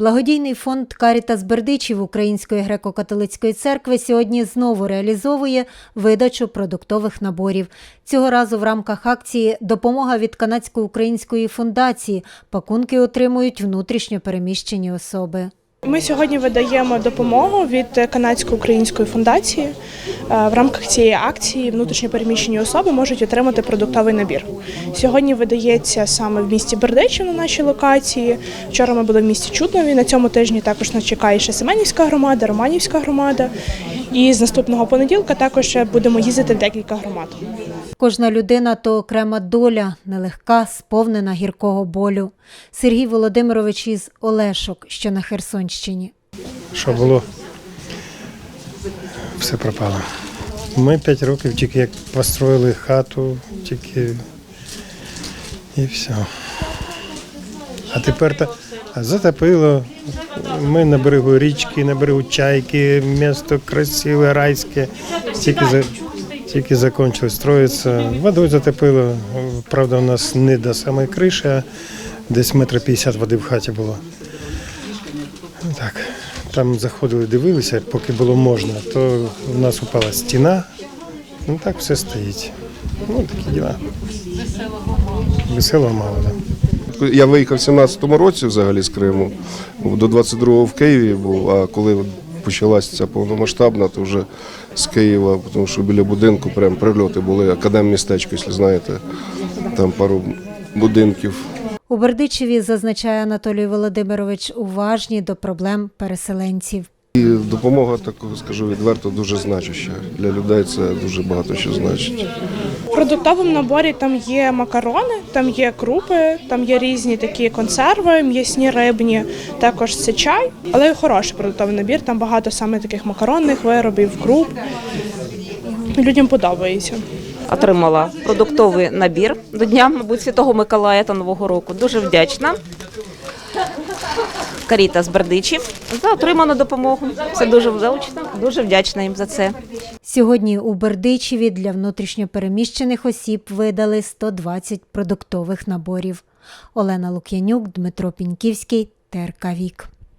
Благодійний фонд Карітас Бердичів Української греко-католицької церкви сьогодні знову реалізовує видачу продуктових наборів. Цього разу в рамках акції Допомога від канадсько-української фундації пакунки отримують внутрішньо переміщені особи. Ми сьогодні видаємо допомогу від канадсько-української фундації. Е, В рамках цієї акції внутрішньопереміщені особи можуть отримати продуктовий набір. Сьогодні видається саме в місті Бердичів на нашій локації. Вчора ми були в місті Чуднові. На цьому тижні також нас чекає ще Семенівська громада, Романівська громада. І з наступного понеділка також ще будемо їздити в декілька громад. Кожна людина то окрема доля, нелегка, сповнена гіркого болю. Сергій Володимирович із Олешок, що на Херсонщині. Що було? Все пропало. Ми п'ять років тільки як построїли хату, тільки і все. А тепер то затопило. Ми на берегу річки, на берегу чайки, місто красиве, райське. Тільки за тільки закінчили строїтися. Водою затопило. Правда, у нас не до самої криші, а десь метр п'ятдесят води в хаті було. Ну, Так, там заходили, дивилися, поки було можна, то в нас упала стіна. Ну так все стоїть. Ну, такі діла. Веселого мало, так. Я виїхав в 17-му році взагалі з Криму. До 22-го в Києві був, а коли почалася ця повномасштабна, то вже з Києва, тому що біля будинку прям прильоти були, академ-містечко, якщо знаєте, там пару будинків. У Бердичеві, зазначає Анатолій Володимирович, уважні до проблем переселенців. І допомога, так скажу відверто, дуже значуща. Для людей це дуже багато що значить. В продуктовому наборі там є макарони, там є крупи, там є різні такі консерви, м'ясні рибні, також це чай. Але хороший продуктовий набір, там багато саме таких макаронних виробів, круп. Людям подобається. Отримала продуктовий набір до Дня, мабуть, Святого Миколая та Нового року. Дуже вдячна. Каріта з Бердичів за отриману допомогу. Це дуже вдячна, дуже вдячна їм за це. Сьогодні у Бердичеві для внутрішньопереміщених осіб видали 120 продуктових наборів. Олена Лук'янюк, Дмитро Піньківський, ТРК Вік.